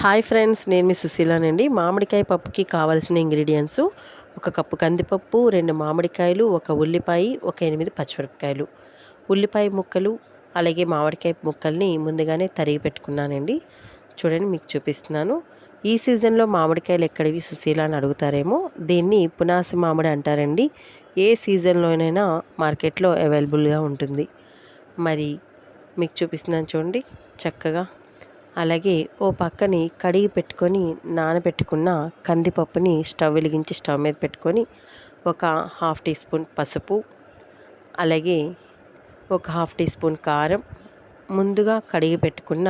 Hi friends నేను మీ సుశీలానండి. మామిడికాయ పప్పుకి కావాల్సిన ఇంగ్రీడియంట్స్ ఒక కప్పు కందిపప్పు రెండు మామిడికాయలు ఒక ఉల్లిపాయ ఒక ఎనిమిది పచ్చిమిరపకాయలు. ఉల్లిపాయ ముక్కలు అలాగే మామిడికాయ ముక్కల్ని ముందుగానే తరిగి పెట్టుకున్నానండి. చూడండి మీకు చూపిస్తున్నాను. ఈ సీజన్లో మామిడికాయలు ఎక్కడివి సుశీల అని అడుగుతారేమో. దీన్ని పునాసి మామిడి అంటారండి. ఏ సీజన్లోనైనా మార్కెట్లో అవైలబుల్గా ఉంటుంది. మరి మీకు చూపిస్తున్నాను చూడండి చక్కగా అలాగే ఓ పక్కని కడిగి పెట్టుకొని నానబెట్టుకున్న కందిపప్పుని స్టవ్ వెలిగించి స్టవ్ మీద పెట్టుకొని ఒక హాఫ్ టీ స్పూన్ పసుపు అలాగే ఒక హాఫ్ టీ స్పూన్ కారం ముందుగా కడిగి పెట్టుకున్న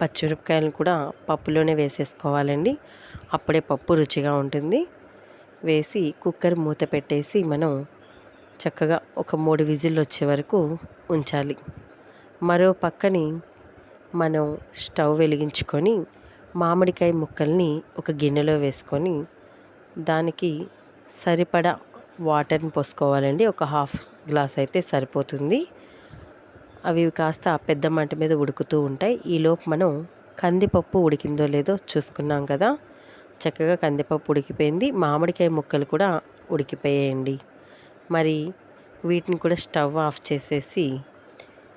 పచ్చిమిరపకాయలను కూడా పప్పులోనే వేసేసుకోవాలండి. అప్పుడే పప్పు రుచిగా ఉంటుంది. వేసి కుక్కర్ మూత పెట్టేసి మనం చక్కగా ఒక మూడు విజిల్ వచ్చే వరకు ఉంచాలి. మరో పక్కని మనం స్టవ్ వెలిగించుకొని మామిడికాయ ముక్కల్ని ఒక గిన్నెలో వేసుకొని దానికి సరిపడా వాటర్ని పోసుకోవాలండి. ఒక హాఫ్ గ్లాస్ అయితే సరిపోతుంది. అవి కాస్త పెద్ద మంట మీద ఉడుకుతూ ఉంటాయి. ఈలోపు మనం కందిపప్పు ఉడికిందో లేదో చూసుకున్నాం కదా. చక్కగా కందిపప్పు ఉడికిపోయింది. మామిడికాయ ముక్కలు కూడా ఉడికిపోయాయండి. మరి వీటిని కూడా స్టవ్ ఆఫ్ చేసేసి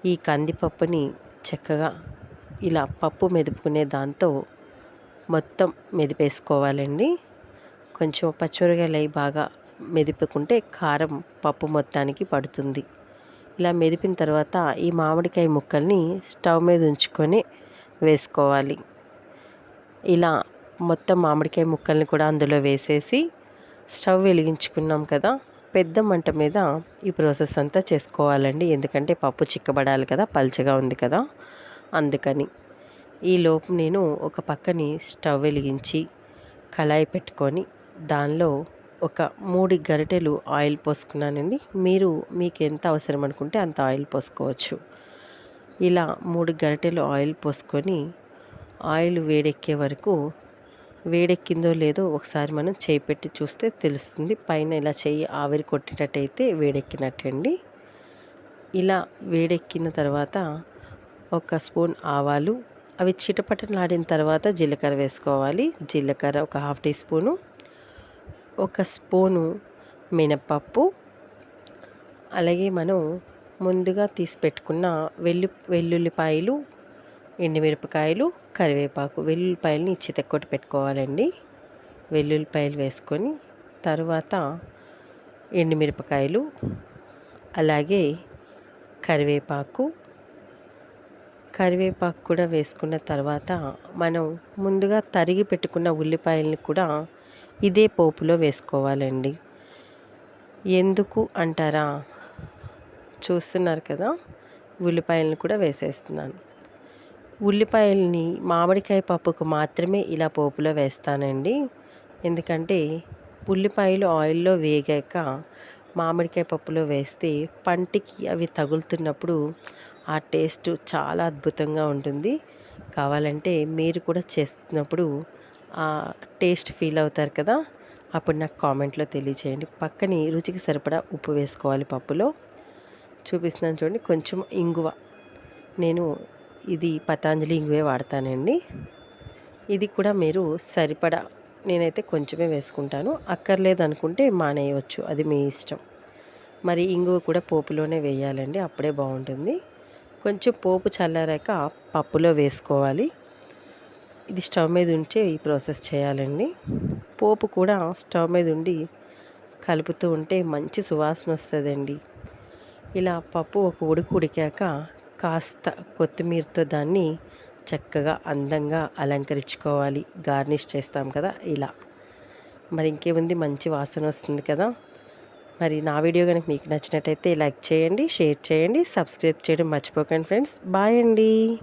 ఈ కందిపప్పుని చక్కగా ఇలా పప్పు మెదుపుకునే దాంతో మొత్తం మెదిపేసుకోవాలండి. కొంచెం పచ్చిమిరకాయలు అవి బాగా మెదిపుకుంటే కారం పప్పు మొత్తానికి పడుతుంది. ఇలా మెదిపిన తర్వాత ఈ మామిడికాయ ముక్కల్ని స్టవ్ మీద ఉంచుకొని వేసుకోవాలి. ఇలా మొత్తం మామిడికాయ ముక్కల్ని కూడా అందులో వేసేసి స్టవ్ వెలిగించుకున్నాం కదా పెద్ద మంట మీద ఈ ప్రాసెస్ అంతా చేసుకోవాలండి. ఎందుకంటే పప్పు చిక్కబడాలి కదా పల్చగా ఉంది కదా. అందుకని. ఈలోపు నేను ఒక పక్కని స్టవ్ వెలిగించి కళాయి పెట్టుకొని దానిలో ఒక మూడు గరిటెలు ఆయిల్ పోసుకున్నానండి. మీరు మీకు ఎంత అవసరం అనుకుంటే అంత ఆయిల్ పోసుకోవచ్చు. ఇలా మూడు గరిటెలు ఆయిల్ పోసుకొని ఆయిల్ వేడెక్కే వరకు వేడెక్కిందో లేదో ఒకసారి మనం చేయి పెట్టి చూస్తే తెలుస్తుంది. పైన ఇలా చేయి ఆవిరి కొట్టినట్టయితే వేడెక్కినట్టండి. ఇలా వేడెక్కిన తర్వాత ఒక స్పూన్ ఆవాలు. అవి చిటపటలాడిన తర్వాత జీలకర్ర వేసుకోవాలి. జీలకర్ర ఒక హాఫ్ టీ స్పూను. ఒక స్పూను మినప్పప్పు అలాగే మనం ముందుగా తీసి పెట్టుకున్న వెల్లు వెల్లుల్లిపాయలు ఎండుమిరపకాయలు కరివేపాకు. వెల్లుల్లిపాయలని చితక్కొట్టి పెట్టుకోవాలండి. వెల్లుల్లిపాయలు వేసుకొని తర్వాత ఎండుమిరపకాయలు అలాగే కరివేపాకు కరివేపాకు కూడా వేసుకున్న తర్వాత మనం ముందుగా తరిగి పెట్టుకున్న ఉల్లిపాయలని కూడా ఇదే పోపులో వేసుకోవాలండి. ఎందుకు అంటారా? చూస్తున్నారు కదా ఉల్లిపాయలను కూడా వేసేస్తున్నాను. ఉల్లిపాయల్ని మామిడికాయ పప్పుకు మాత్రమే ఇలా పోపులో వేస్తానండి. ఎందుకంటే ఉల్లిపాయలు ఆయిల్లో వేగాక మామిడికాయ పప్పులో వేస్తే పంటికి అవి తగులుతున్నప్పుడు ఆ టేస్ట్ చాలా అద్భుతంగా ఉంటుంది. కావాలంటే మీరు కూడా చేస్తున్నప్పుడు ఆ టేస్ట్ ఫీల్ అవుతారు కదా? అప్పుడు నాకు కామెంట్లో తెలియచేయండి. పక్కని రుచికి సరిపడా ఉప్పు వేసుకోవాలి పప్పులో. చూపిస్తున్నాను చూడండి కొంచెం ఇంగువ. నేను ఇది పతాంజలి ఇంగువే వాడతానండి. ఇది కూడా మీరు సరిపడా నేనైతే కొంచెమే వేసుకుంటాను. అక్కర్లేదు అనుకుంటే మానేయవచ్చు అది మీ ఇష్టం. మరి ఇంగువ కూడా పోపులోనే వేయాలండి. అప్పుడే బాగుంటుంది. కొంచెం పోపు చల్లారాక పప్పులో వేసుకోవాలి. ఇది స్టవ్ మీద ఉంచే ఈ ప్రాసెస్ చేయాలండి. పోపు కూడా స్టవ్ మీద ఉండి కలుపుతూ ఉంటే మంచి సువాసన వస్తుందండి. ఇలా పప్పు ఒక ఉడుకు ఉడికాక కాస్త కొత్తిమీరతో దాన్ని చక్కగా అందంగా అలంకరించుకోవాలి. గార్నిష్ చేస్తాం కదా ఇలా. మరి ఇంకేముంది? మంచి వాసన వస్తుంది కదా. మరి నా వీడియో కనుక మీకు నచ్చినట్టయితే లైక్ చేయండి షేర్ చేయండి సబ్స్క్రైబ్ చేయడం మర్చిపోకండి ఫ్రెండ్స్. బాయ్ అండి.